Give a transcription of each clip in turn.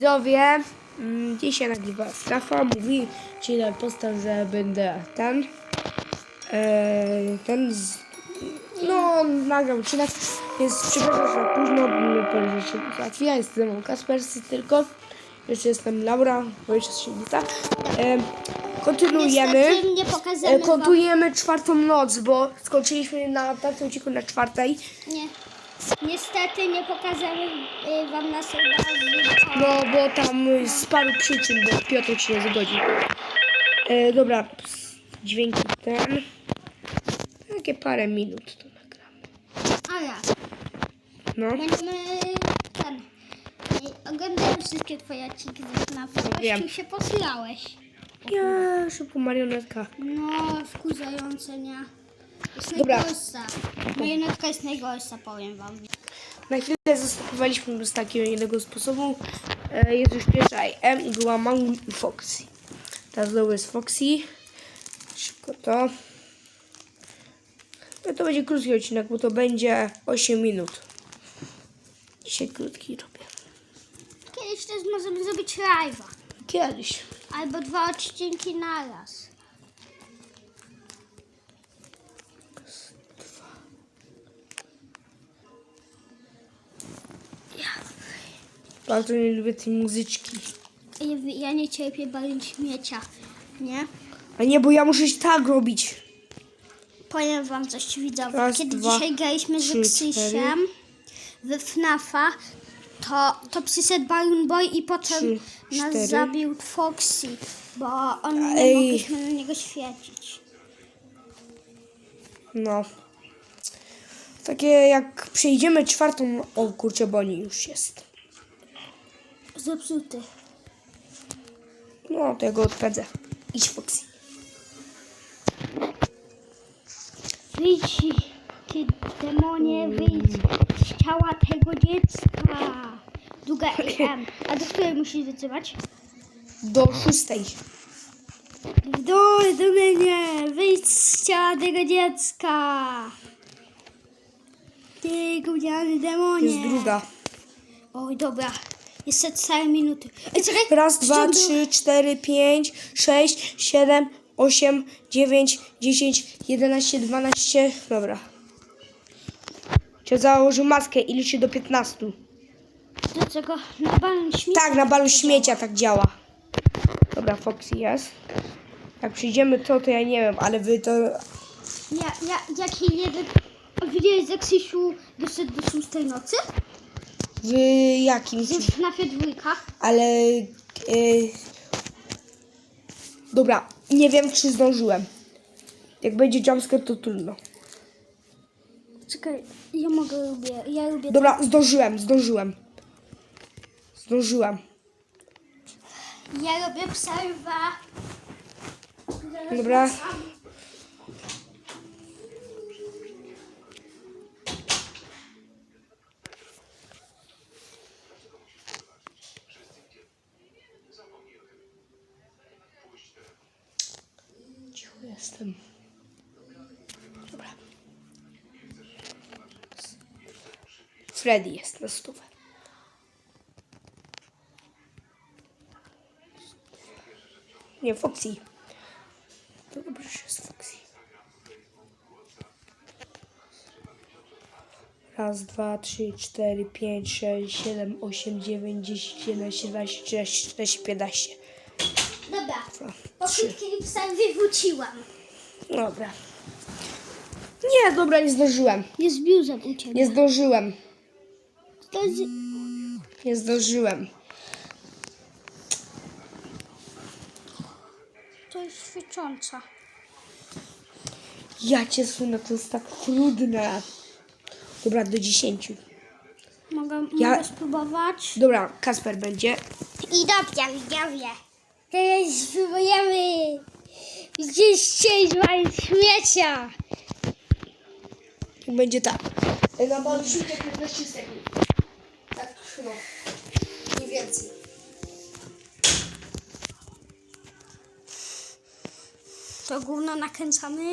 Widzowie, mm, dzisiaj nagrywa Stafa, mówi ci na postaw, że będę ten, e, ten, z, no, nagrał odcinek, więc przepraszam za późno, bo że się załatwiła, jest ze mną Kaspersy tylko, jeszcze jestem Laura, bo jeszcze się nie. E, kontynuujemy, nie pokażemy e, kontynuujemy czwartą noc, bo skończyliśmy na tamtym odcinku na czwartej, Nie. Niestety nie pokażemy y, wam naszej bazy. No, bo tam y, z paru przyczyn, bo Piotr się nie zgodził. E, dobra, ps, dźwięki ten. Takie parę minut to nagramy. A ja. No, Będziemy ten. y, Oglądałem wszystkie twoje odcinki ze FNAF-a. Wiem. Gościu się posilałeś. ja szybko marionetka. No, wkurzające, nie? Jest Dobra. najgorsza. Marionetka jest najgorsza, powiem wam. Na chwilę zastosowaliśmy bez takiego jednego sposobu. E, jest już pierwsza IM i była Mamu i Foxy. Teraz znowu jest Foxy. Szybko to. No to będzie krótki odcinek, bo to będzie 8 minut. Dzisiaj krótki robię. Kiedyś też możemy zrobić live'a. Kiedyś. Albo dwa odcinki naraz. Bardzo nie lubię tej muzyczki. Ja- Ja nie cierpię balin śmiecia, nie? A nie, bo ja muszę się tak robić. Powiem wam coś widzowie. Raz, Kiedy dwa, dzisiaj graliśmy z trzy, Krzyśem we FNAFa, to, to przyszedł Balloon Boy i potem Trzy, nas cztery. zabił Foxy, bo on nie Ej. mogliśmy na niego świecić. No. Takie jak przejdziemy czwartą... O kurczę, bo oni już jest. Zepsuty. No, to ja go odpędzę. Idź Foxy. Wyjdź, ty demonie, wyjdź z ciała tego dziecka. Długa AM. A do której musisz wytrzymać? Do szóstej. Dół do mnie! Wyjdź z ciała tego dziecka! Ty gówniany demonie! Jest druga. Oj, dobra. Jeszcze całe minuty. Ej, czekaj! Raz, dwa, trzy, cztery, pięć, sześć, siedem, osiem, dziewięć, dziesięć, jedenaście, dwanaście. Dobra. Cię założył maskę i liczy do piętnastu. Dlaczego? Na balon śmiecia. Tak, na balu śmiecia tak działa. Dobra, Foxy jest. Jak przyjdziemy to, to ja nie wiem, ale wy to... Ja, ja, jaki jeden... Widziałeś, jak Krzysiu doszedł do szóstej nocy? W jakim? W FNAFie dwójka. Ale... y, dobra, nie wiem, czy zdążyłem. Jak będzie jumpscare, to trudno. Czekaj, ja mogę lubię, ja lubię... Dobra, zdążyłem, zdążyłem. Zdążyłem. Ja lubię przerwa. Dobra. Jestem. Dobra. Freddy jest na stówę. Nie, Foxy. To dobrze, że jest Foxy. Raz, dwa, trzy, cztery, pięć, sześć, siedem, osiem, dziewięć, dziesięć, jedenaście, dwadzieścia, trzynaście, czternaście, piętnaście. Dobra, Dwa, trzy. popitki przerwy wróciłam. Dobra. Nie, dobra, nie zdążyłem. Jest biuzem u ciebie. Nie zdążyłem. To jest... Nie zdążyłem. To jest świecząca. Ja cię sunę, to jest tak trudne. Dobra, do 10. Mogę, Ja- mogę spróbować? Dobra, Kasper będzie. I dobrze, widzowie. Teraz spróbujemy zniszczyć moje śmiecia. Będzie tak. Na balczykę 15 sekund. Tak, no. Nie więcej. To gówno nakręcamy.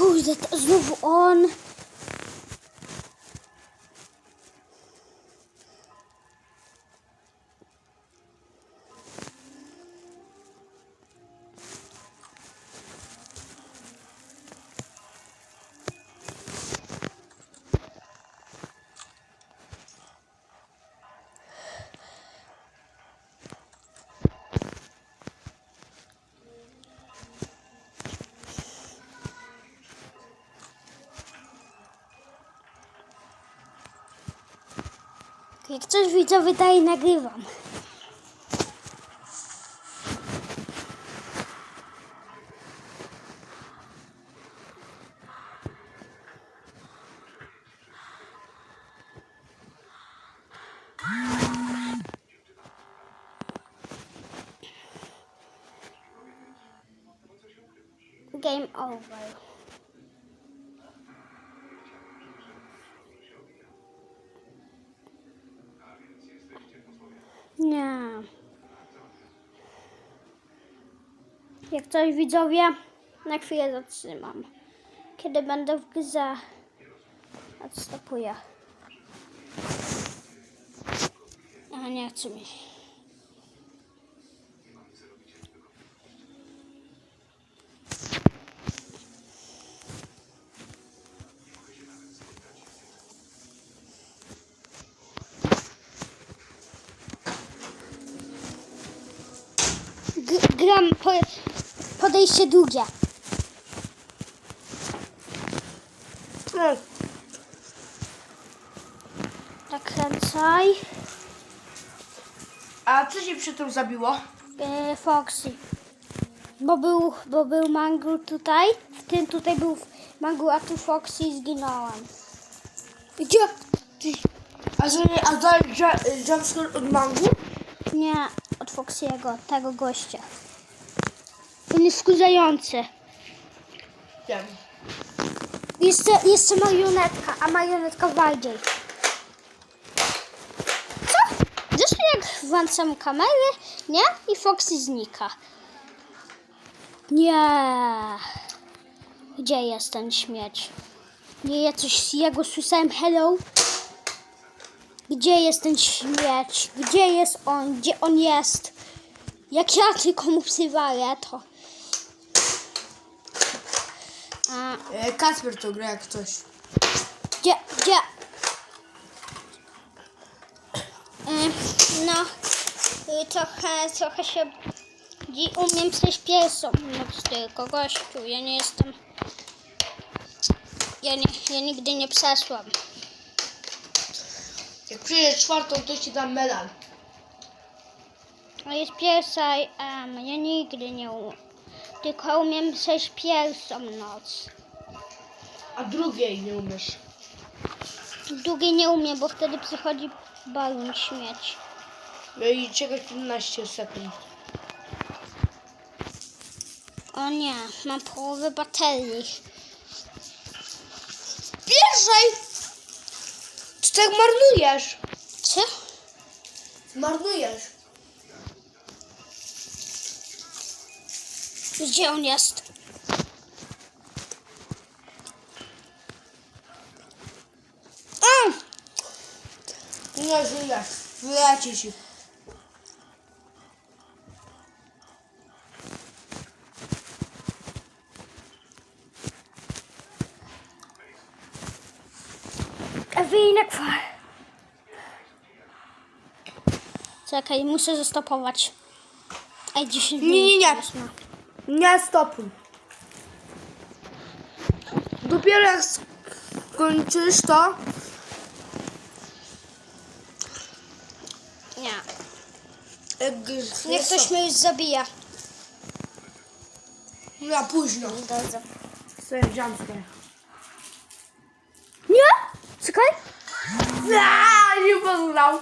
Kurde, to znowu on. Jak coś widzowie, daj nagrywam. Game over. Nie. Jak coś widzowie, na chwilę zatrzymam. Kiedy będę w grze, odstopuję. A nie chce mi. G- podejście drugie. No, Nakręcaj. a co się przy tym zabiło? E, Foxy. Bo był, bo był Mangu tutaj, w tym tutaj był Mangu, a tu Foxy zginąłem. Gdzie? A że a za jumpscare od mangu? Nie, od Foxy'ego, tego gościa. On jest skurzający. Wiem. Jeszcze, jeszcze marionetka, a marionetka bardziej. Co? Zresztą jak włączam kamerę, nie? I Foxy znika. Nie. Gdzie jest ten śmieć? Nie, ja coś jego słyszałem. Hello? Gdzie jest ten śmieć? Gdzie jest on? Gdzie on jest? Jak ja tylko mu przywalę, to... A, E, Kasper to gra jak coś. Gdzie, gdzie? Y, No, y, trochę, trochę się umiem przejść piesą, no tylko gościu, ja nie jestem, ja, nie, ja nigdy nie przeszłam. Jak przyjdziesz czwartą, to ci dam medal. A jest pierwsza, um, ja nigdy nie umiem, tylko umiem przejść pierwszą noc. A drugiej nie umiesz. Drugiej nie umiem, bo wtedy przychodzi balon śmieć. No i czekać 15 sekund. O nie, mam połowę baterii. Pierwszej! Ty tak marnujesz. Co? Marnujesz. Gdzie on jest? A! Nie żyjesz. Wyleci ci. Ewina kwar. Czekaj, muszę zastopować. Ej, 10 Nie, nie, nie. Nie stopuj. Dopiero jak skończysz to, Nie. Niech ktoś mnie już zabija. Na późno. Dobrze. Sobie jumpscare. Nie? Czekaj. Aaa, nie poznał.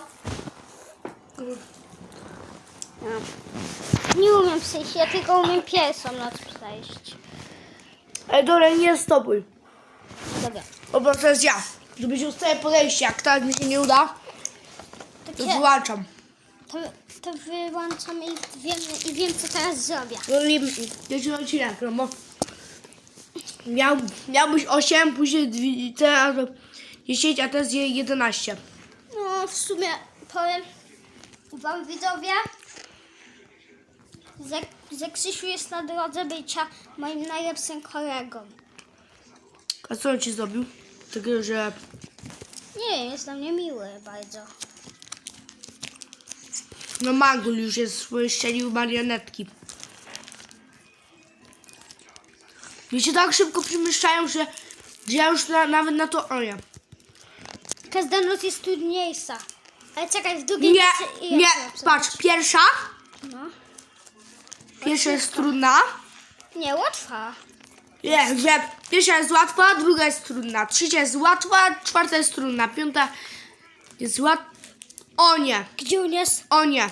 Nie. Nie umiem przejść, ja tylko umiem pierwszą noc przejść. Ej, dobra, nie stopuj. Dobra. Bo to jest ja. Żebyś ustaje podejście, jak tak mi się nie uda, To, cie- wyłączam. to, to wyłączam i wiem, i wiem, co teraz zrobię. No i jeśli odcinek, no bo Miał, miałbyś 8, później dwie- teraz 10, a teraz je 11. No, w sumie powiem wam widzowie, że, że Krzysiu jest na drodze bycia moim najlepszym kolegą. A co on ci zrobił? Tego, że Nie, jest dla mnie miły bardzo. no Magul już jest szczelił marionetki. Mi się tak szybko przemieszczają, że, że ja już na, nawet na to oja. Każda noc jest trudniejsza. Ale czekaj, w drugiej Nie, nocy nie, patrz, pierwsza, No. Pierwsza jest trudna. Nie, łatwa. Nie, że pierwsza jest łatwa, druga jest trudna, trzecia jest łatwa, czwarta jest trudna, piąta jest łatwa. O nie, Gdzie on jest? o nie,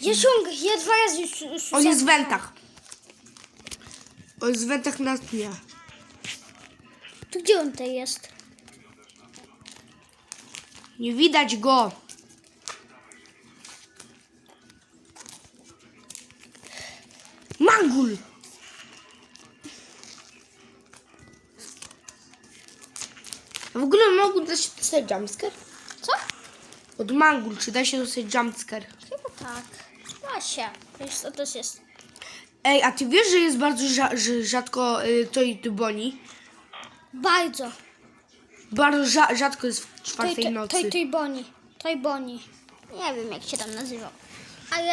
Ja ciąg, ja dwa razy już, już on jest w wentach. On jest w wentach na dnie. To gdzie on tutaj jest? Nie widać go. Mangul! A w ogóle mogą da się dostać jumpscare? Co? Od mangul, czy da się dostać jumpscare? Chyba tak. Da się. Wiesz, to też jest. Ej, a ty wiesz, że jest bardzo rza- że rzadko y, to i boni? Bardzo. Bardzo rza- rzadko jest w czwartej nocy. toj, toj boni. Toj boni. Nie wiem, jak się tam nazywał. Ale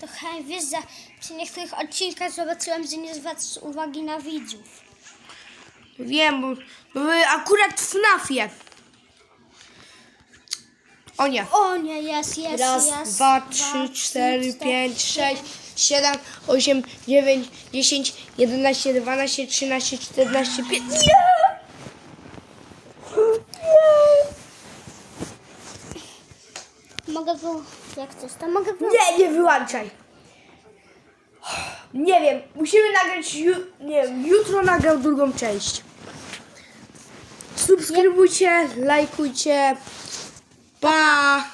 trochę wiesz, że przy niektórych odcinkach zobaczyłem, że nie zwracasz uwagi na widzów. Wiem, bo, akurat w FNAFie. O nie. O nie, jest, jest, Raz, jest. dwa, trzy, cztery, pięć, sześć, siedem, osiem, dziewięć, dziesięć, jedenaście, dwanaście, trzynaście, czternaście, piętnaście. Mogę wy... Jak coś tam mogę wy... Nie, nie wyłączaj. Nie wiem, musimy nagrać, ju- nie wiem, jutro nagrał drugą część. Subskrybujcie, lajkujcie. Pa!